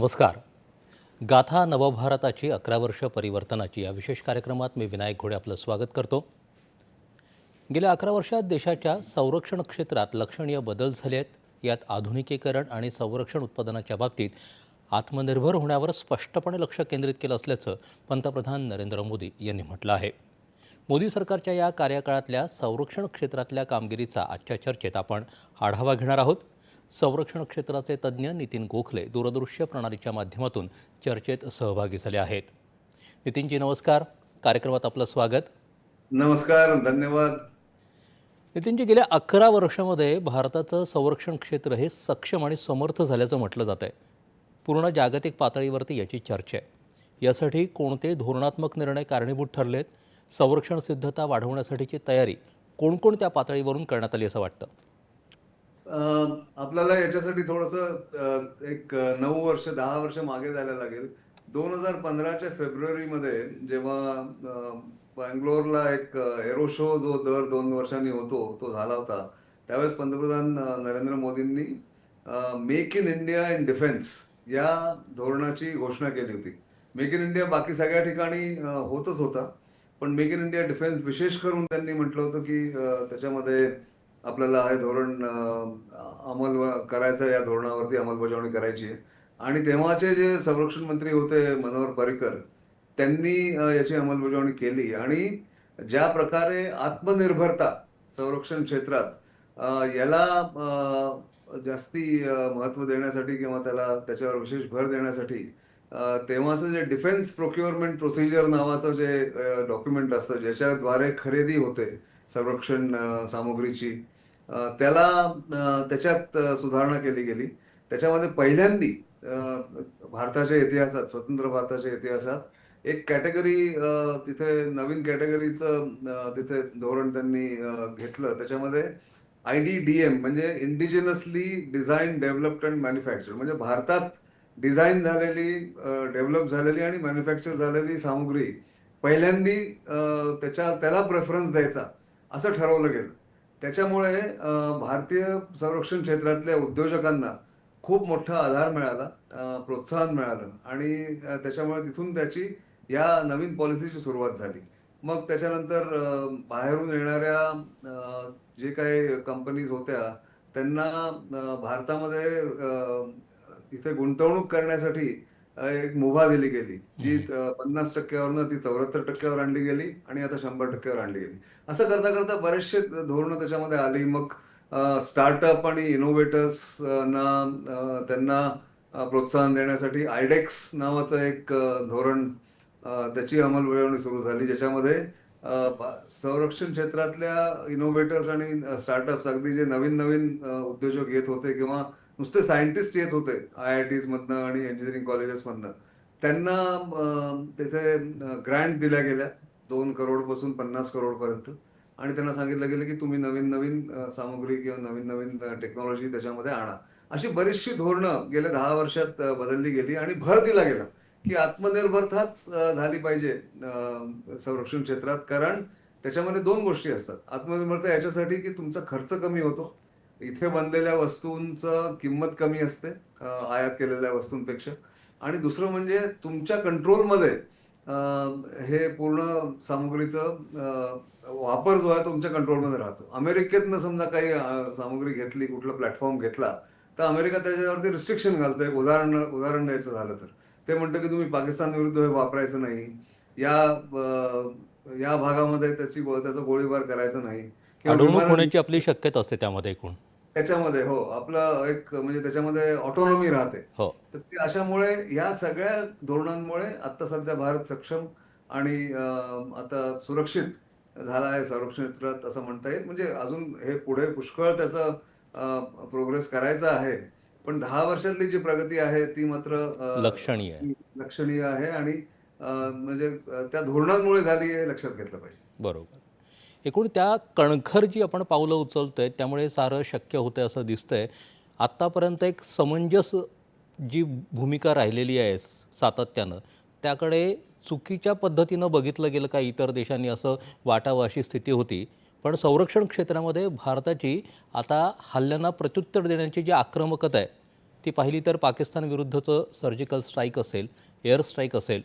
नमस्कार. गाथा नवभारताची अकरा वर्ष परिवर्तनाची या विशेष कार्यक्रमात मी विनायक घोडे आपलं स्वागत करतो. गेल्या अकरा वर्षात देशाच्या संरक्षण क्षेत्रात लक्षणीय बदल झाले आहेत. यात आधुनिकीकरण आणि संरक्षण उत्पादनाच्या बाबतीत आत्मनिर्भर होण्यावर स्पष्टपणे लक्ष केंद्रित केलं असल्याचं पंतप्रधान नरेंद्र मोदी यांनी म्हटलं आहे. मोदी सरकारच्या या कार्यकाळातल्या संरक्षण क्षेत्रातल्या कामगिरीचा आजच्या चर्चेत आपण आढावा घेणार आहोत. संरक्षण क्षेत्राचे तज्ज्ञ नितीन गोखले दूरदृश्य प्रणालीच्या माध्यमातून चर्चेत सहभागी झाले आहेत. नितीनजी नमस्कार. कार्यक्रमात आपलं स्वागत. नमस्कार धन्यवाद. नितीनजी गेल्या अकरा वर्षामध्ये भारताचं संरक्षण क्षेत्र हे सक्षम आणि समर्थ झाल्याचं म्हटलं जात आहे पूर्ण जागतिक पातळीवरती याची चर्चा आहे. यासाठी कोणते धोरणात्मक निर्णय कारणीभूत ठरलेत? संरक्षण सिद्धता वाढवण्यासाठीची तयारी कोणकोणत्या पातळीवरून करण्यात आली असं वाटतं? आपल्याला याच्यासाठी थोडंसं एक नऊ वर्ष दहा वर्ष मागे जायला लागेल. दोन हजार पंधराच्या फेब्रुवारीमध्ये जेव्हा बँगलोरला एक एरो शो जो दर दोन वर्षांनी होतो तो झाला होता त्यावेळेस पंतप्रधान नरेंद्र मोदींनी make in India in defence या धोरणाची घोषणा केली होती. मेक इन इंडिया बाकी सगळ्या ठिकाणी होतच होता. पण मेक इन इंडिया डिफेन्स विशेष करून त्यांनी म्हटलं होतं की त्याच्यामध्ये आपल्याला हे धोरण अंमल करायचं या धोरणावरती अंमलबजावणी करायची आहे. आणि तेव्हाचे जे संरक्षण मंत्री होते मनोहर पर्रिकर त्यांनी याची अंमलबजावणी केली. आणि ज्या प्रकारे आत्मनिर्भरता संरक्षण क्षेत्रात याला जास्ती महत्त्व देण्यासाठी किंवा त्याला त्याच्यावर विशेष भर देण्यासाठी तेव्हाचं जे डिफेन्स प्रोक्युअरमेंट प्रोसिजर नावाचं जे डॉक्युमेंट असतं ज्याच्याद्वारे खरेदी होते संरक्षण सामग्रीची सामुग्रीची त्याला त्याच्यात सुधारणा केली गेली. त्याच्यामध्ये पहिल्यांदी भारताच्या इतिहासात स्वतंत्र भारताच्या इतिहासात एक कॅटेगरी तिथे नवीन कॅटेगरीचं तिथे धोरण त्यांनी घेतलं. त्याच्यामध्ये आय डी डी एम म्हणजे indigenously design developed and manufacture म्हणजे भारतात डिझाईन झालेली डेव्हलप झालेली आणि मॅन्युफॅक्चर झालेली सामुग्री पहिल्यांदी त्याच्या त्याला प्रेफरन्स द्यायचा. असं ठरवलं गेलं. त्याच्यामुळे भारतीय संरक्षण क्षेत्रातल्या उद्योजकांना खूप मोठा आधार मिळाला प्रोत्साहन मिळालं आणि त्याच्यामुळे तिथून त्याची या नवीन पॉलिसीची सुरुवात झाली. मग त्याच्यानंतर बाहेरून येणाऱ्या जे काही कंपनीज होत्या त्यांना भारतामध्ये इथे गुंतवणूक करण्यासाठी एक मुभा दिली गेली. जी पन्नास टक्क्यावरनं ती चौऱ्याहत्तर टक्क्यावर आणली गेली आणि आता शंभर टक्क्यावर आणली गेली. असं करता करता बरेचसे धोरणं त्याच्यामध्ये आली. मग स्टार्टअप आणि इनोव्हेटर्स ना अं, त्यांना प्रोत्साहन देण्यासाठी आयडेक्स नावाचं एक धोरण त्याची अंमलबजावणी सुरू झाली ज्याच्यामध्ये संरक्षण क्षेत्रातल्या इनोव्हेटर्स आणि स्टार्टअप्स अगदी जे नवीन नवीन उद्योजक येत होते किंवा नुसते सायंटिस्ट येत होते आय आय टीजमधनं आणि इंजिनिअरिंग कॉलेजेसमधनं त्यांना तिथे ग्रँट दिल्या गेल्या. दोन करोडपासून पन्नास करोडपर्यंत. आणि त्यांना सांगितलं गेलं की तुम्ही नवीन नवीन सामग्री सामुग्री किंवा नवीन नवीन टेक्नॉलॉजी त्याच्यामध्ये आणा. अशी बरीचशी धोरणं गेल्या दहा वर्षात बदलली गेली आणि भर दिला गेला की आत्मनिर्भरताच झाली पाहिजे संरक्षण क्षेत्रात. कारण त्याच्यामध्ये दोन गोष्टी असतात. आत्मनिर्भरता याच्यासाठी की तुमचा खर्च कमी होतो. इथे बनलेल्या वस्तूंचं किंमत कमी असते आयात केलेल्या वस्तूंपेक्षा. आणि दुसरं म्हणजे तुमच्या कंट्रोलमध्ये हे पूर्ण सामुग्रीचं वापर जो आहे तो तुमच्या कंट्रोलमध्ये राहतो. अमेरिकेतनं समजा काही सामुग्री घेतली कुठला प्लॅटफॉर्म घेतला तर अमेरिका त्याच्यावरती रिस्ट्रिक्शन घालतंय. उदाहरण उदाहरण द्यायचं झालं तर. ते म्हणतं की तुम्ही पाकिस्तान विरुद्ध हे वापरायचं नाही. या या भागामध्ये त्याची त्याचा गोळीबार करायचा नाही. होण्याची आपली शक्यता असते त्यामध्ये एकूण. त्याच्यामध्ये हो. आपलं एक म्हणजे त्याच्यामध्ये ऑटोनॉमी राहते. हो. तर ते अशामुळे या सगळ्या धोरणांमुळे आता सध्या भारत सक्षम आणि अं, आता सुरक्षित झाला आहे संरक्षण क्षेत्रात असं म्हणता येईल. म्हणजे अजून हे पुढे पुष्कळ त्याचं प्रोग्रेस करायचा आहे. पण दहा वर्षातली जी प्रगती आहे ती मात्र अं, लक्षणीय आहे. लक्षणीय आहे आणि अं, म्हणजे अं, त्या धोरणांमुळे झाली हे लक्षात घेतलं पाहिजे. बरोबर. एकूण त्या कणखर जी आपण पावलं उचलतोय त्यामुळे सारं शक्य होतं असं दिसतंय. आत्तापर्यंत एक समंजस जी भूमिका राहिलेली आहे सातत्यानं त्याकडे चुकीच्या पद्धतीनं बघितलं गेलं का इतर देशांनी असं वाटावं अशी स्थिती होती. पण संरक्षण क्षेत्रामध्ये भारताची आता हल्ल्यांना प्रत्युत्तर देण्याची जी आक्रमकता आहे ती पाहिली तर पाकिस्तान विरुद्धचं सर्जिकल स्ट्राईक असेल एअर स्ट्राईक असेल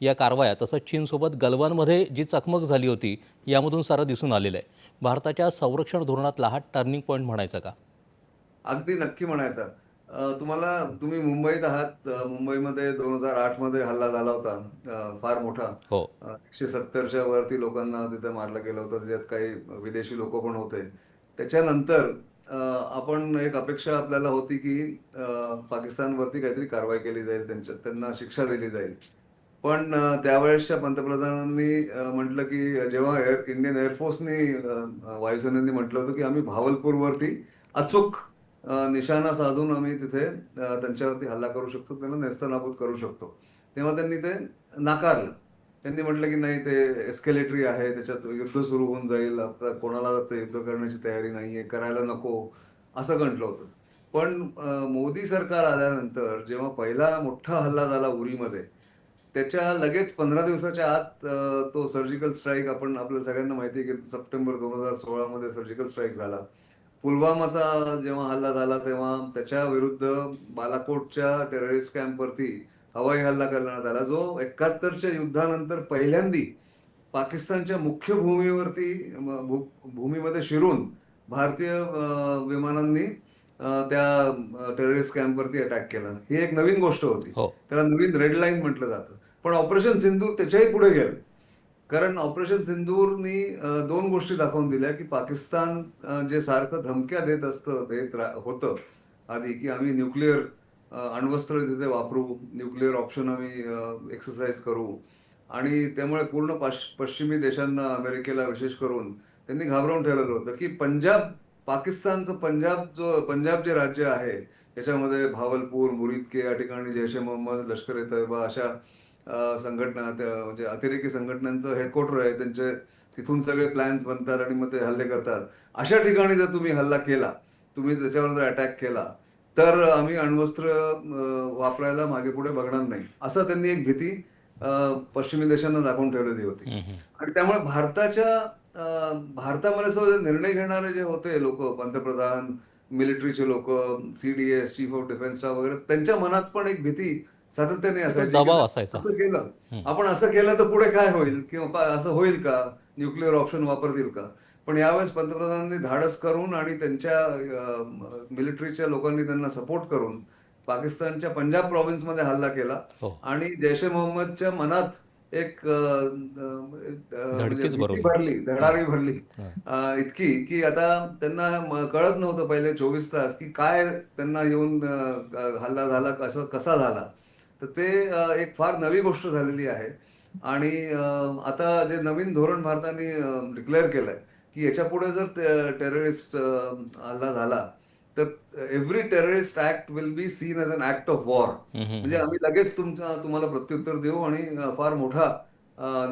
या कारवाया तसंच चीनसोबत गलवानमध्ये जी चकमक झाली होती यामधून सारं दिसून आलेलं आहे भारताच्या संरक्षण धोरणातला हा टर्निंग पॉईंट म्हणायचा का? अगदी नक्की म्हणायचा. तुम्हाला तुम्ही मुंबईत आहात मुंबईमध्ये दोन हजार आठमध्ये हल्ला झाला होता फार मोठा. हो. एकशे सत्तरच्या वरती लोकांना तिथे मारलं गेलं होतं त्याच्यात काही विदेशी लोक पण होते. त्याच्यानंतर आपण एक अपेक्षा आपल्याला होती की पाकिस्तानवरती काहीतरी कारवाई केली जाईल त्यांच्या त्यांना शिक्षा दिली जाईल. पण त्यावेळेसच्या पंतप्रधानांनी म्हटलं की जेव्हा एअर इंडियन एअरफोर्सनी अ, वायुसेनेनी म्हटलं होतं की आम्ही भावलपूरवरती अचूक निशाणा साधून आम्ही तिथे त्यांच्यावरती हल्ला करू शकतो त्यांना नेस्तनाबूत करू शकतो. तेव्हा त्यांनी ते नाकारलं. त्यांनी म्हटलं की नाही ते एस्केलेटरी आहे त्याच्यात युद्ध सुरू होऊन जाईल आता कोणाला ते युद्ध करण्याची तयारी नाही आहे करायला नको असं म्हटलं होतं. पण मोदी सरकार आल्यानंतर जेव्हा पहिला मोठा हल्ला झाला उरीमध्ये त्याच्या लगेच पंधरा दिवसाच्या आत तो सर्जिकल स्ट्राईक आपण आपल्या सगळ्यांना माहिती आहे की सप्टेंबर दोन हजार सोळामध्ये सर्जिकल स्ट्राईक झाला. पुलवामाचा जेव्हा हल्ला झाला तेव्हा त्याच्या विरुद्ध बालाकोटच्या टेररिस्ट कॅम्पवरती हवाई हल्ला करण्यात आला. जो एकाहत्तरच्या युद्धानंतर पहिल्यांदी पाकिस्तानच्या मुख्य भूमीवरती भू- भूमीमध्ये शिरून भारतीय विमानांनी त्या टेररिस्ट कॅम्पवरती अटॅक केला. ही एक नवीन गोष्ट होती. हो. त्याला नवीन रेड लाईन म्हटलं जातं. पण ऑपरेशन सिंदूर त्याच्याही पुढे गेलं. कारण ऑपरेशन सिंदूरनी दोन गोष्टी दाखवून दिल्या की पाकिस्तान जे सारखं धमक्या देत असतं देत होतं आधी की आम्ही न्यूक्लिअर अण्वस्त्र तिथे वापरू न्यूक्लिअर ऑप्शन आम्ही एक्सरसाइज करू. आणि त्यामुळे पूर्ण पाश- पश्चिमी देशांना अमेरिकेला विशेष करून त्यांनी घाबरवून ठेवलेलं होतं की पंजाब पाकिस्तानचं पंजाब जो पंजाब जे राज्य आहे त्याच्यामध्ये भावलपूर मुरिदके या ठिकाणी जैश ए मोहम्मद लष्कर ए तैयबा अशा संघटना त्या म्हणजे अतिरेकी संघटनांचं हेडक्वार्टर आहे. त्यांचे तिथून सगळे प्लॅन्स बनतात आणि मग ते हल्ले करतात. अशा ठिकाणी जर तुम्ही हल्ला केला तुम्ही त्याच्यावर जर अटॅक केला तर आम्ही अण्वस्त्र वापरायला मागे पुढे बघणार नाही. असं त्यांनी एक भीती पश्चिमी देशांना दाखवून ठेवलेली होती. आणि त्यामुळे भारताच्या भारतामध्ये सगळे निर्णय घेणारे जे होते लोक पंतप्रधान मिलिटरीचे लोक CDS chief of defence staff वगैरे त्यांच्या मनात पण एक भीती सातत्याने असायची दबाव की असायचा. असं केलं. आपण असं केलं तर पुढे काय होईल? किंवा असं होईल का? न्यूक्लिअर ऑप्शन वापरतील का? पण यावेळेस पंतप्रधानांनी धाडस करून आणि त्यांच्या मिलिटरीच्या लोकांनी त्यांना सपोर्ट करून पाकिस्तानच्या पंजाब प्रॉव्हिन्समध्ये हल्ला केला. हो. आणि जैश ए मोहम्मदच्या मनात एक म्हणजे भरली धडारी भरली. इतकी की आता त्यांना कळत नव्हतं पहिले चोवीस तास की काय त्यांना येऊन हल्ला झाला कसं कसा झाला. तर ते एक फार नवी गोष्ट झालेली आहे. आणि आता जे नवीन धोरण भारताने डिक्लेअर केलंय की याच्यापुढे जर टेररिस्ट हल्ला झाला तर every terrorist act will be seen as an act of war. म्हणजे आम्ही लगेच तुमच्या तुम्हाला प्रत्युत्तर देऊ आणि फार मोठा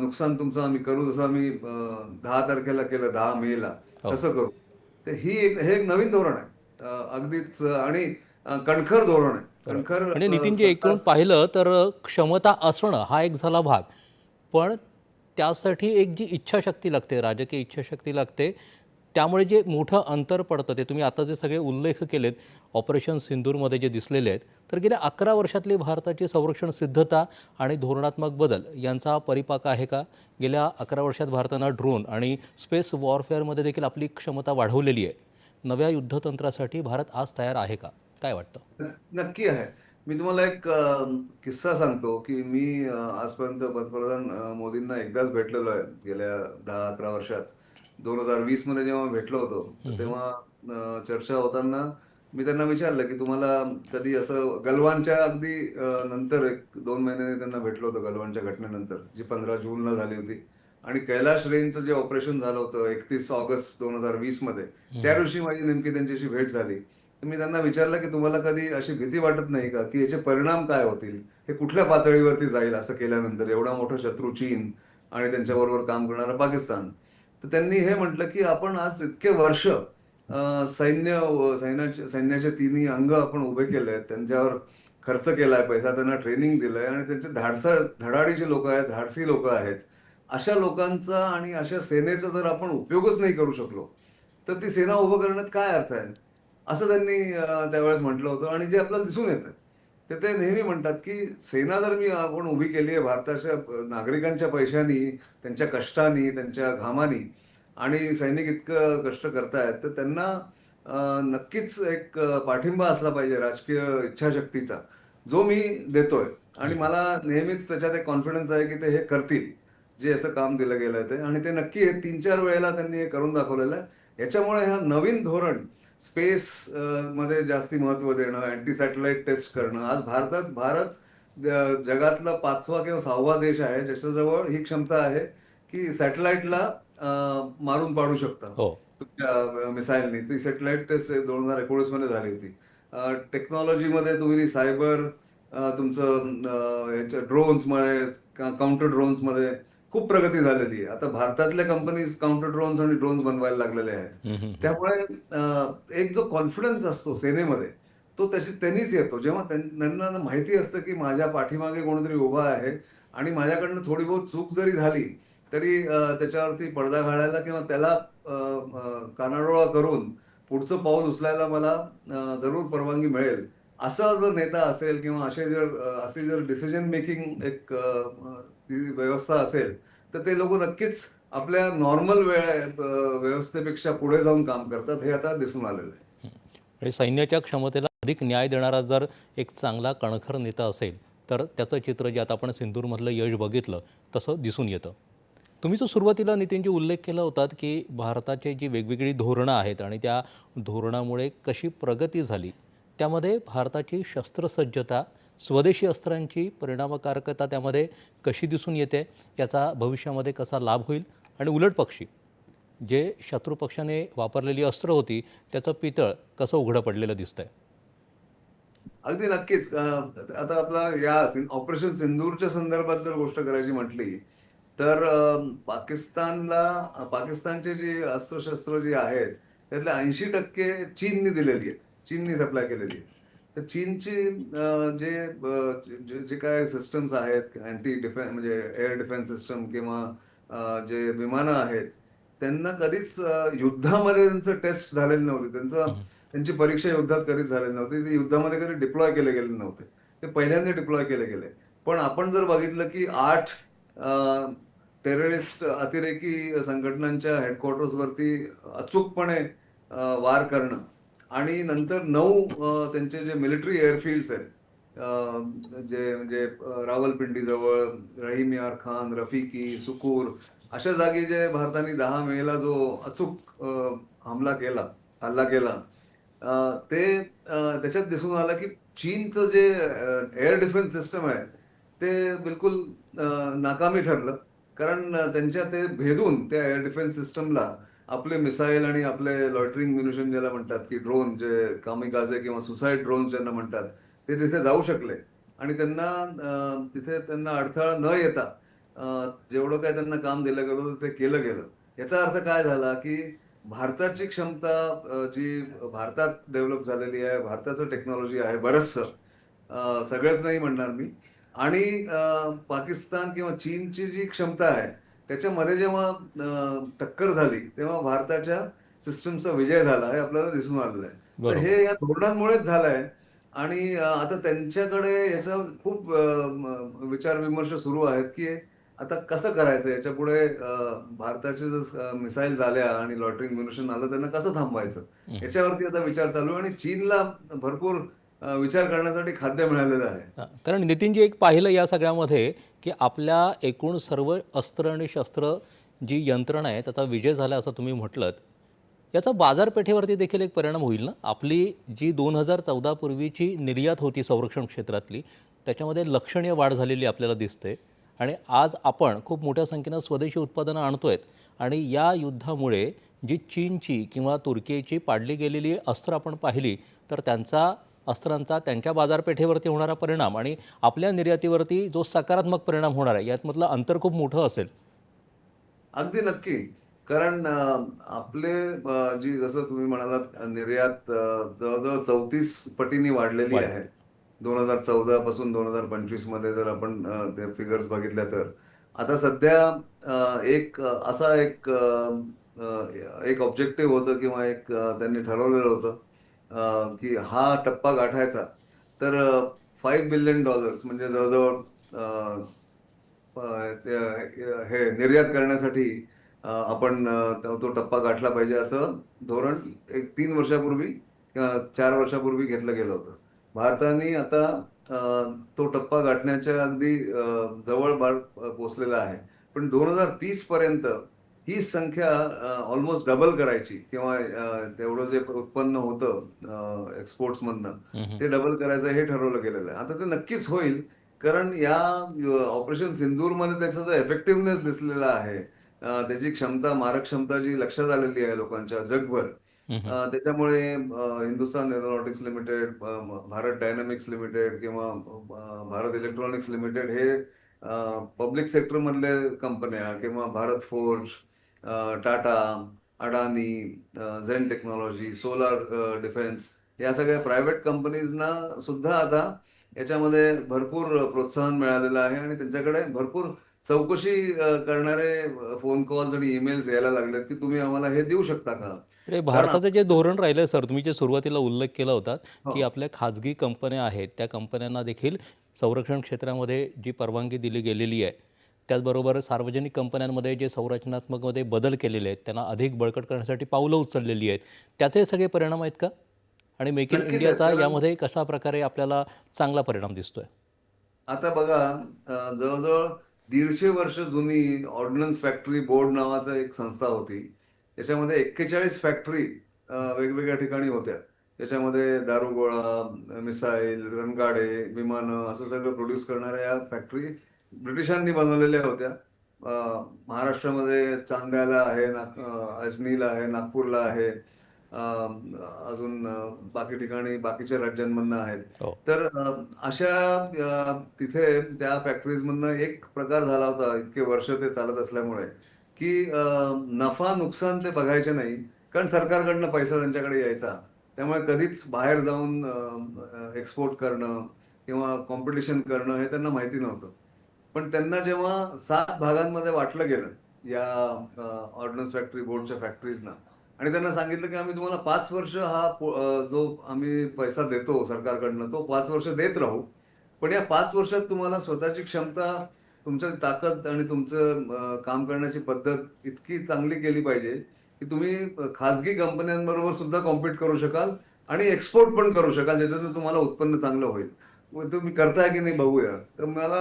नुकसान तुमचं आम्ही करू जसं आम्ही दहा तारखेला केलं दहा मेला हो. तसं करू. तर ही एक हे एक नवीन धोरण आहे. अगदीच आणि कणखर धोरण आहे. कणखर म्हणजे नितीनजी एकूण पाहिलं तर क्षमता असणं हा एक झाला भाग. पण त्यासाठी एक जी इच्छाशक्ती लागते राजकीय इच्छाशक्ती लागते त्यामुळे जे मोठं अंतर पडतं ते तुम्ही आता जे सगळे उल्लेख केलेत ऑपरेशन सिंदूरमध्ये जे दिसलेले आहेत तर गेल्या अकरा वर्षातली भारताची संरक्षण सिद्धता आणि धोरणात्मक बदल यांचा परिपाक आहे का? गेल्या अकरा वर्षात भारतानं ड्रोन आणि स्पेस वॉरफेअरमध्ये देखील आपली क्षमता वाढवलेली आहे. नव्या युद्धतंत्रासाठी भारत आज तयार आहे का? काय वाटतं? नक्की आहे. मी तुम्हाला एक किस्सा सांगतो की मी आजपर्यंत पंतप्रधान मोदींना एकदाच भेटलेलो आहे. गेल्या दहा अकरा वर्षात. दोन हजार वीसमध्ये जेव्हा भेटलो होतो तेव्हा चर्चा होताना मी त्यांना विचारलं की तुम्हाला कधी असं गलवानच्या अगदी नंतर एक दोन महिने त्यांना भेटलो होतो गलवानच्या घटनेनंतर जी पंधरा जूनला झाली होती. आणि कैलाश रेंजचं जे ऑपरेशन झालं होतं एकतीस ऑगस्ट दोन हजार वीसमध्ये त्या दिवशी माझी नेमकी त्यांच्याशी भेट झाली. तर मी त्यांना विचारलं की तुम्हाला कधी अशी भीती वाटत नाही का की याचे परिणाम काय होतील? हे कुठल्या पातळीवरती जाईल असं केल्यानंतर एवढा मोठा शत्रू चीन आणि त्यांच्याबरोबर काम करणारा पाकिस्तान. तर त्यांनी हे म्हटलं की आपण आज इतके वर्ष सैन्य सैन्याचे सैन्याचे तिन्ही अंग आपण उभे केले आहेत त्यांच्यावर खर्च केलाय पैसा त्यांना ट्रेनिंग दिलंय आणि त्यांचे धाडसा धडाडीचे लोक आहेत धाडसी लोक आहेत. अशा लोकांचा आणि अशा सेनेचा जर आपण उपयोगच नाही करू शकलो तर ती सेना उभं करण्यात काय अर्थ आहे? असं त्यांनी त्यावेळेस म्हटलं होतं आणि जे आपल्याला दिसून येतं ते ते नेहमी म्हणतात की सेना जर मी आपण उभी केली आहे भारताच्या नागरिकांच्या पैशानी त्यांच्या कष्टानी त्यांच्या घामानी आणि सैनिक इतकं कष्ट करतायत तर त्यांना नक्कीच एक पाठिंबा असला पाहिजे राजकीय इच्छाशक्तीचा जो मी देतोय. आणि मला नेहमीच त्याच्यात एक कॉन्फिडन्स आहे की ते हे करतील जे असं काम दिलं गेलं आहे ते. आणि ते नक्की हे तीन चार वेळेला त्यांनी हे करून दाखवलेलं आहे. याच्यामुळे हा नवीन धोरण स्पेस मध्ये जास्ती महत्त्व देणं अँटी सॅटेलाइट टेस्ट करणं. आज भारतात भारत जगातला पाचवा किंवा सहावा देश आहे ज्याच्याजवळ ही क्षमता आहे की सॅटेलाइटला मारून पाडू शकतं. हो. तुमच्या मिसाईलनी ती सॅटेलाइट टेस्ट दोन हजार एकोणीसमध्ये झाली होती. टेक्नॉलॉजीमध्ये तुम्ही सायबर तुमचं ड्रोन्समध्ये काउंटर ड्रोन्समध्ये खूप प्रगती झालेली आहे. आता भारतातल्या कंपनीज काउंटर ड्रोन्स आणि ड्रोन्स बनवायला लागलेले आहेत. त्यामुळे एक जो कॉन्फिडन्स असतो सेनेमध्ये तो त्याची त्यांनीच येतो. जेव्हा त्यां- त्यांना माहिती असतं की माझ्या पाठीमागे कोणीतरी उभा आहे आणि माझ्याकडनं थोडी बहुत चूक जरी झाली तरी त्याच्यावरती पडदा घालायला किंवा त्याला कानाडोळा करून पुढचं पाऊल उचलायला मला जरूर परवानगी मिळेल. असा जर नेता असेल किंवा असे जर असे जर डिसिजन मेकिंग एक व्यवस्था असेल तर ते लोक नक्कीच आपल्या नॉर्मल वेळ व्यवस्थेपेक्षा पुढे जाऊन काम करतात हे आता दिसून आलेलं आहे. म्हणजे सैन्याच्या क्षमतेला अधिक न्याय देणारा जर एक चांगला कणखर नेता असेल तर त्याचं चित्र जे आता आपण सिंधूरमधलं यश बघितलं तसं दिसून येतं. तुम्ही जो सुरुवातीला नितीनजी उल्लेख केला होतात की भारताचे जी वेगवेगळी धोरणं आहेत आणि त्या धोरणामुळे कशी प्रगती झाली त्यामध्ये भारताची शस्त्रसज्जता स्वदेशी अस्त्रांची परिणामकारकता त्यामध्ये कशी दिसून येते याचा भविष्यामध्ये कसा लाभ होईल आणि उलट पक्षी जे शत्रू पक्षाने वापरलेली अस्त्र होती त्याचं पितळ कसं उघडं पडलेलं दिसतंय? अगदी नक्कीच. आता आपला या ऑपरेशन सिंदूरच्या संदर्भात जर गोष्ट करायची म्हटली तर पाकिस्तानला पाकिस्तानचे जे अस्त्रशस्त्र जे आहेत त्यातले ऐंशी टक्के चीनने दिलेली आहेत. चीनने सप्लाय केलेली तर चीनची जे जे- काय सिस्टम्स आहेत अँटी डिफेन्स म्हणजे एअर डिफेन्स सिस्टम किंवा जे विमानं आहेत त्यांना कधीच युद्धामध्ये त्यांचं टेस्ट झालेलं नव्हती. त्यांचं त्यांची परीक्षा युद्धात कधीच झालेली नव्हती. ते युद्धामध्ये कधी डिप्लॉय केले गेले नव्हते. ते पहिल्यांदा डिप्लॉय केले गेले. पण आपण जर बघितलं की आठ टेररिस्ट अतिरेकी संघटनांच्या हेडक्वार्टर्सवरती अचूकपणे वार करणं आणि नंतर नऊ त्यांचे जे मिलिटरी एअरफील्ड्स आहेत जे म्हणजे रावलपिंडीजवळ रहीम यार खान रफिकी सुकूर अशा जागी जे भारताने दहा मेला जो अचूक हमला केला हल्ला केला ते त्याच्यात दिसून आलं की चीनचं जे एअर डिफेन्स सिस्टम आहे ते बिलकुल नाकामी ठरलं. कारण त्यांच्या ते भेदून त्या एअर डिफेन्स सिस्टमला आपले मिसाईल आणि आपले लॉटरिंग म्युनिशन ज्याला म्हणतात की ड्रोन जे कामिकाझे किंवा सुसाईड ड्रोन ज्यांना म्हणतात ते तिथे जाऊ शकले. आणि त्यांना तिथे त्यांना अडथळा न येता जेवढं काय त्यांना काम दिलं गेलं होतं ते केलं गेलं. याचा अर्थ काय झाला की भारताची क्षमता जी भारतात डेव्हलप झालेली आहे भारताचं टेक्नॉलॉजी आहे बरंचसं सगळंच नाही म्हणणार मी. आणि पाकिस्तान किंवा चीनची जी क्षमता आहे त्याच्यामध्ये जेव्हा टक्कर झाली तेव्हा भारताच्या सिस्टमचा विजय झाला हे आपल्याला दिसून आलेलं आहे. तर. हे या धोरणांमुळेच झालंय आणि आता त्यांच्याकडे याचा खूप अं, विचारविमर्श सुरू आहेत की आता कसं करायचं? याच्यापुढे भारताचे जर मिसाईल झाल्या आणि लॉटरिंग म्युनिशन आलं त्यांना कसं थांबवायचं? याच्यावरती आता विचार चालू आहे आणि चीनला भरपूर विचार करण्यासाठी खाद्य मिळालेलं आहे. कारण नितीनजी एक पाहिलं या सगळ्यामध्ये की आपल्या एकूण सर्व अस्त्र आणि शस्त्र जी यंत्रणा आहे त्याचा विजय झाला असं तुम्ही म्हटलं याचा बाजारपेठेवरती देखील एक परिणाम होईल ना? आपली जी दोन हजार चौदापूर्वीची निर्यात होती संरक्षण क्षेत्रातली त्याच्यामध्ये लक्षणीय वाढ झालेली आपल्याला दिसते. आणि आज आपण खूप मोठ्या संख्येनं स्वदेशी उत्पादनं आणतो आहेत आणि या युद्धामुळे जी चीनची किंवा तुर्कीची पाडली गेलेली अस्त्र आपण पाहिली तर त्यांचा अस्त्रांचा त्यांच्या बाजारपेठेवरती होणारा परिणाम आणि आपल्या निर्यातीवरती जो सकारात्मक परिणाम होणार आहे यातमधलं अंतर खूप मोठं असेल. अगदी नक्की. कारण आपले जी जसं तुम्ही म्हणालात निर्यात जवळजवळ चौतीस पटीने वाढलेली वाढली. आहे. दोन हजार चौदा पासून दोन हजार पंचवीसमध्ये जर आपण ते फिगर्स बघितल्या तर. आता सध्या एक असा एक एक ऑब्जेक्टिव्ह होतं किंवा एक त्यांनी ठरवलेलं होतं की हा टप्पा गाठायचा तर फाईव्ह बिलियन डॉलर्स म्हणजे जवळजवळ ते- हे निर्यात करण्यासाठी आपण तो टप्पा गाठला पाहिजे असं धोरण एक तीन वर्षापूर्वी किंवा चार वर्षापूर्वी घेतलं गेलं होतं. भारताने आता तो टप्पा गाठण्याच्या अगदी जवळ भारत पोचलेला आहे. पण दोन हजार तीस पर्यंत ही संख्या ऑलमोस्ट डबल करायची. किंवा तेवढं जे उत्पन्न होतं एक्सपोर्ट्समधनं. ते डबल करायचं हे ठरवलं गेलेलं आहे. आता ते नक्कीच होईल कारण या ऑपरेशन सिंदूरमध्ये त्याचा जो एफेक्टिव्हनेस दिसलेला आहे त्याची क्षमता मारक क्षमता जी लक्षात आलेली आहे लोकांच्या जगभर त्याच्यामुळे अं, Hindustan aeronautics limited Bharat dynamics limited किंवा भारत इलेक्ट्रॉनिक्स लिमिटेड हे पब्लिक सेक्टरमधले कंपन्या किंवा Bharat forge Tata Adani Zen technology solar defence या सगळ्या प्रायव्हेट कंपनीजना सुद्धा आता याच्यामध्ये भरपूर प्रोत्साहन मिळालेलं आहे आणि त्यांच्याकडे भरपूर चौकशी करणारे फोन कॉल्स आणि ईमेल्स यायला लागलेत की तुम्ही आम्हाला हे देऊ शकता का भारताचं जे धोरण राहिलं सर तुम्ही जे सुरुवातीला उल्लेख केला होता की हो. आपल्या खाजगी कंपन्या आहेत त्या कंपन्यांना देखील संरक्षण क्षेत्रामध्ये जी परवानगी दिली गेलेली आहे त्याचबरोबर सार्वजनिक कंपन्यांमध्ये जे संरचनात्मकमध्ये बदल केलेले आहेत त्यांना अधिक बळकट करण्यासाठी पावलं उचललेली आहेत. त्याचे सगळे परिणाम आहेत का? आणि मेक इन इंडियाचा यामध्ये कशा प्रकारे आपल्याला चांगला परिणाम दिसतोय? आता बघा जवळजवळ दीडशे वर्ष जुनी ऑर्डिनन्स फॅक्टरी बोर्ड नावाचं एक संस्था होती. त्याच्यामध्ये एक्केचाळीस फॅक्टरी वेगवेगळ्या ठिकाणी होत्या. त्याच्यामध्ये दारुगोळा मिसाईल रणगाडे विमानं असं सगळं प्रोड्यूस करणाऱ्या या फॅक्टरी ब्रिटिशांनी बनवलेल्या होत्या. महाराष्ट्रामध्ये चांद्याला आहे नाग अजनीला आहे नागपूरला आहे अजून बाकी ठिकाणी बाकीच्या राज्यांमधनं आहेत. हो. तर अशा तिथे त्या फॅक्टरीजमधनं एक प्रकार झाला होता इतके वर्ष ते चालत असल्यामुळे की नफा नुकसान ते बघायचे नाही कारण सरकारकडनं पैसा त्यांच्याकडे यायचा. त्यामुळे कधीच बाहेर जाऊन एक्सपोर्ट करणं किंवा कॉम्पिटिशन करणं हे त्यांना माहिती नव्हतं. पण त्यांना जेव्हा सात भागांमध्ये वाटलं गेलं या ऑर्डनन्स फॅक्टरी बोर्डच्या फॅक्टरीजना आणि त्यांना सांगितलं की आम्ही तुम्हाला पाच वर्ष हा पो- जो आम्ही पैसा देतो सरकारकडनं तो पाच वर्ष देत राहू. पण या पाच वर्षात तुम्हाला स्वतःची क्षमता तुमची ताकद आणि तुमचं काम करण्याची पद्धत इतकी चांगली केली पाहिजे की तुम्ही खाजगी कंपन्यांबरोबर सुद्धा कॉम्पीट करू शकाल आणि एक्सपोर्ट पण करू शकाल ज्याच्यातून तुम्हाला उत्पन्न चांगलं होईल. तुम्ही करताय की नाही बघूया. तर मला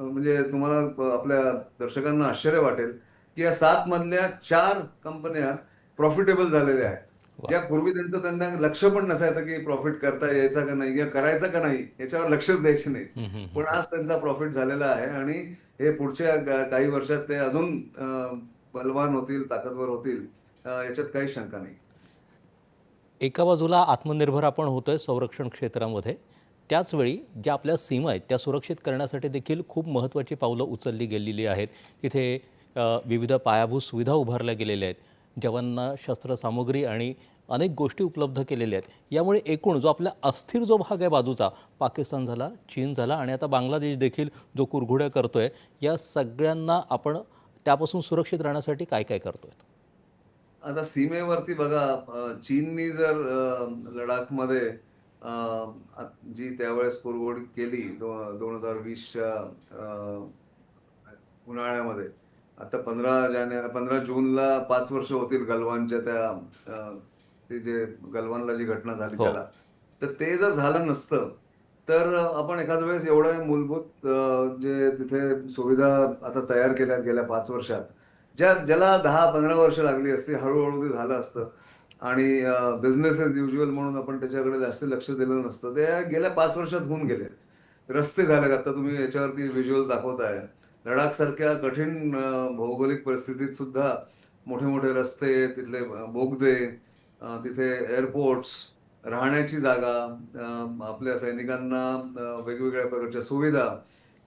म्हणजे तुम्हाला आपल्या दर्शकांना आश्चर्य वाटेल की या सात मधल्या चार कंपन्या प्रॉफिटेबल झालेल्या आहेत. वा. या पूर्वी त्यांचं त्यांना लक्ष पण नसायचं की प्रॉफिट करता यायचा का नाही किंवा करायचं का नाही याच्यावर लक्षच द्यायचे नाही. पण आज त्यांचा प्रॉफिट झालेला आहे आणि हे पुढच्या काही वर्षात ते अजून बलवान होतील ताकदवर होतील याच्यात काही शंका नाही. एका बाजूला आत्मनिर्भर आपण होतोय संरक्षण क्षेत्रामध्ये त्याचवेळी ज्या आपल्या सीमा आहेत त्या सुरक्षित करण्यासाठी देखील खूप महत्त्वाची पावलं उचलली गेलेली आहेत. तिथे विविध पायाभूत सुविधा उभारल्या गेलेल्या आहेत. जवानांना शस्त्रसामुग्री आणि अनेक गोष्टी उपलब्ध केलेल्या आहेत. यामुळे एकूण जो आपला अस्थिर जो भाग आहे बाजूचा पाकिस्तान झाला चीन झाला आणि आता बांगलादेश देखील जो कुरघोड्या करतोय या सगळ्यांना आपण त्यापासून सुरक्षित राहण्यासाठी काय काय करतोय? आता सीमेवरती बघा चीननी जर लडाखमध्ये जी त्यावेळेस कुरघोडी केली दोन हजार वीसच्या उन्हाळ्यामध्ये आता पंधरा जानेवारी पंधरा जूनला पाच वर्ष होतील गलवानच्या त्या ते जे गलवानला जी घटना झाली हो. त्याला तर ते जर झालं नसतं तर आपण एखाद्या वेळेस एवढ्या मूलभूत जे तिथे सुविधा आता तयार केल्यात गेल्या पाच वर्षात ज्या ज्याला दहा पंधरा वर्ष लागली असती हळूहळू ते झालं असतं आणि बिझनेस एज युजल म्हणून आपण त्याच्याकडे जास्त लक्ष दिलं नसतं. ते गेल्या पाच वर्षात होऊन गेलेत. रस्ते झाले आता तुम्ही याच्यावरती व्हिज्युअल दाखवताय. लडाख सारख्या कठीण भौगोलिक परिस्थितीत सुद्धा मोठे मोठे रस्ते तिथले बोगदे तिथे एअरपोर्ट्स राहण्याची जागा आपल्या सैनिकांना वेगवेगळ्या प्रकारच्या सुविधा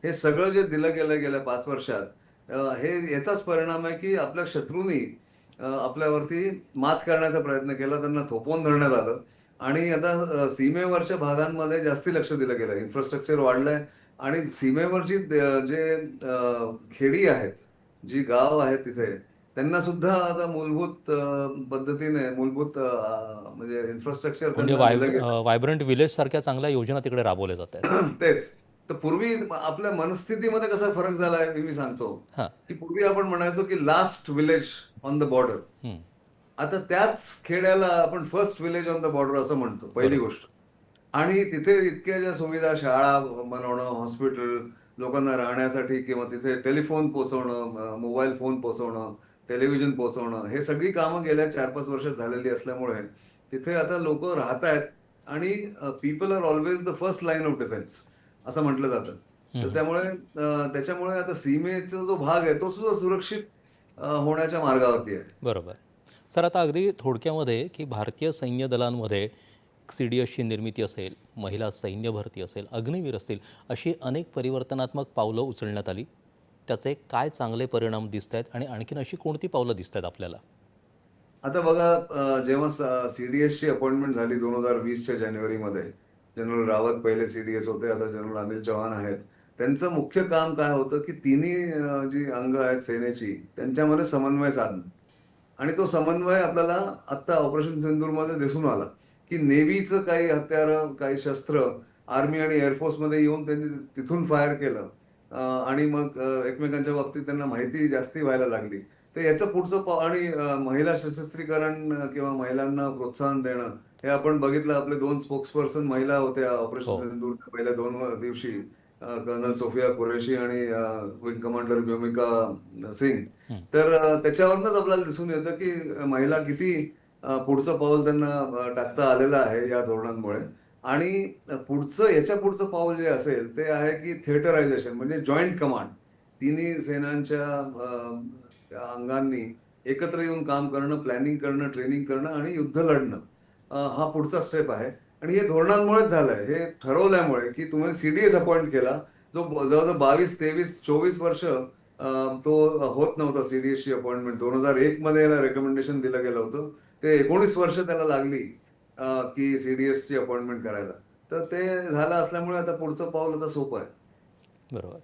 हे सगळं जे दिलं गेलं गेल्या पाच वर्षात हे याचाच परिणाम आहे की आपल्या शत्रूंनी आपल्यावरती मात करण्याचा प्रयत्न केला त्यांना थोपवून धरण्यात आलं. आणि आता सीमेवरच्या भागांमध्ये जास्ती लक्ष दिलं गेलं. इन्फ्रास्ट्रक्चर वाढलंय. आणि सीमेवरची जे खेडी आहेत जी गाव आहेत तिथे त्यांना सुद्धा आता मूलभूत पद्धतीने मूलभूत म्हणजे इन्फ्रास्ट्रक्चर म्हणजे व्हायब्रंट विलेज सारख्या चांगल्या योजना तिकडे राबवल्या जात आहेत. तेच. तर पूर्वी आपल्या मनस्थितीमध्ये कसा फरक झाला आहे मी सांगतो. की पूर्वी आपण म्हणायचो की last village on the border. आता त्याच खेड्याला आपण first village on the border असं म्हणतो पहिली गोष्ट. आणि तिथे इतक्या ज्या सुविधा शाळा बनवणं हॉस्पिटल लोकांना राहण्यासाठी किंवा तिथे टेलिफोन पोहोचवणं मोबाईल फोन पोहोचवणं टेलिव्हिजन पोहोचवणं हे सगळी कामं गेल्या चार पाच वर्षात झालेली असल्यामुळे तिथे आता लोक राहत आहेत आणि people are always the first line of defence असं म्हटलं जातं. तर त्यामुळे त्याच्यामुळे आता सीमेचा जो भाग आहे तो सुद्धा सुरक्षित होण्याच्या मार्गावरती आहे. बरोबर. सर आता अगदी थोडक्यामध्ये की भारतीय सैन्य दलांमध्ये सी डी एसची निर्मिती असेल महिला सैन्य भरती असेल अग्निवीर असतील अशी अनेक परिवर्तनात्मक पावलं उचलण्यात आली. त्याचे काय चांगले परिणाम दिसत आहेत आणि आणखीन अशी कोणती पावलं दिसत आहेत आपल्याला? आता बघा जेव्हा सीडीएसची अपॉइंटमेंट झाली दोन हजार वीसच्या जानेवारीमध्ये जनरल रावत पहिले सीडीएस होते आता जनरल अनिल चव्हाण आहेत. त्यांचं मुख्य काम काय होतं की तिन्ही जी अंग आहेत सेनेची त्यांच्यामध्ये समन्वय साधणं. आणि तो समन्वय आपल्याला आत्ता ऑपरेशन सिंदूरमध्ये दिसून आला की नेव्हीचं काही हत्यारं काही शस्त्र आर्मी आणि एअरफोर्समध्ये येऊन त्यांनी तिथून फायर केलं. आणि मग एकमेकांच्या बाबतीत त्यांना माहिती जास्ती व्हायला लागली. तर याचं पुढचं पाव आणि महिला सशस्त्रीकरण किंवा महिलांना प्रोत्साहन देणं हे आपण बघितलं. आपले दोन स्पोक्सपर्सन महिला होत्या हो. ऑपरेशन सिंदूरच्या पहिल्या दोन दिवशी. कर्नल सोफिया कुरेशी आणि विंग कमांडर व्योमिका सिंग. तर त्याच्यावरनच आपल्याला दिसून येतं की महिला किती पुढचं पाऊल त्यांना टाकता आलेलं आहे या धोरणांमुळे. आणि पुढचं याच्या पुढचं पाऊल जे असेल ते आहे की थिएटरायझेशन म्हणजे जॉईंट कमांड तिन्ही सेनांच्या अंगांनी एकत्र येऊन काम करणं प्लॅनिंग करणं ट्रेनिंग करणं आणि युद्ध लढणं. हा पुढचा स्टेप आहे. आणि हे धोरणांमुळेच झालंय. हे ठरवल्यामुळे की तुम्ही सीडीएस अपॉइंट केला जो जवळजवळ बावीस तेवीस चोवीस वर्ष तो होत नव्हता सीडीएसची अपॉइंटमेंट दोन हजार एक मध्ये याला रेकमेंडेशन दिलं गेलं होतं. ते एकोणीस वर्ष त्याला लागली अं, की सीडीएसची अपॉइंटमेंट करायला. तर ते झालं असल्यामुळे आता पुढचं पाऊल आता सोपं आहे. बरोबर.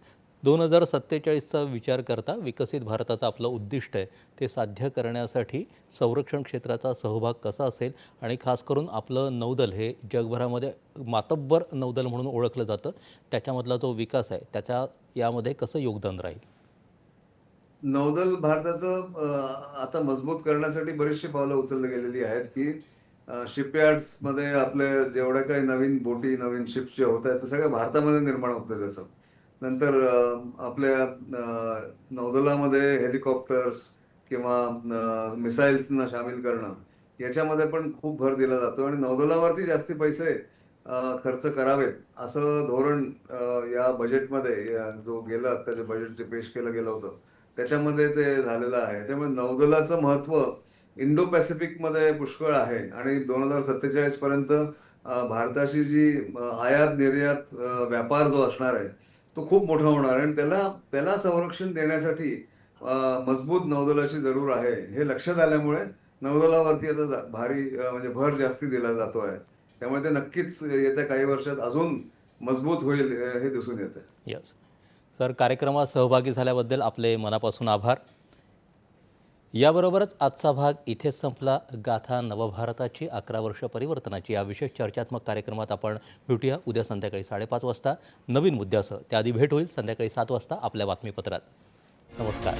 दोन हजार सत्तेचाळीसचा विचार करता विकसित भारताचं आपलं उद्दिष्ट आहे ते साध्य करण्यासाठी संरक्षण क्षेत्राचा सहभाग कसा असेल आणि खास करून आपलं नौदल हे जगभरामध्ये मातब्बर नौदल म्हणून ओळखलं जातं त्याच्यामधला जो विकास आहे त्याच्या यामध्ये कसं योगदान राहील? नौदल भारताचं आता मजबूत करण्यासाठी बरीचशी पावलं उचलली गेलेली आहेत की शिपयार्ड्समध्ये आपले जेवढ्या काही नवीन बोटी नवीन शिप्स जे होत आहेत ते सगळ्या भारतामध्ये निर्माण होतं त्याचं. नंतर आपल्या नौदलामध्ये हेलिकॉप्टर्स किंवा मिसाईल्सना सामील करणं याच्यामध्ये पण खूप भर दिला जातो आणि नौदलावरती जास्ती पैसे खर्च करावेत. असं धोरण या बजेटमध्ये या जो गेलं त्याचे बजेट जे पेश केलं गेलं होतं. त्याच्यामध्ये ते झालेलं आहे. त्यामुळे नौदलाचं महत्त्व इंडो पॅसिफिकमध्ये पुष्कळ आहे आणि दोन हजार सत्तेचाळीस पर्यंत भारताची जी आयात निर्यात व्यापार जो असणार आहे तो खूप मोठा होणार आहे. आणि त्याला त्याला संरक्षण देण्यासाठी मजबूत नौदलाची जरूर आहे. हे लक्षात आल्यामुळे नौदलावरती आता भारी म्हणजे भर जास्ती दिला जातो आहे. त्यामुळे ते नक्कीच येत्या काही वर्षात अजून मजबूत होईल हे दिसून येतं यस सर कार्यक्रमात सहभागी झाल्याबद्दल आपले मनापासून आभार. याबरोबरच आजचा भाग इथेच संपला. गाथा नवभारताची अकरा वर्ष परिवर्तनाची. या विशेष चर्चात्मक कार्यक्रमात आपण भेटूया उद्या संध्याकाळी साडेपाच वाजता. नवीन मुद्द्यासह. त्याआधी भेट होईल संध्याकाळी सात वाजता आपल्या बातमीपत्रात. नमस्कार.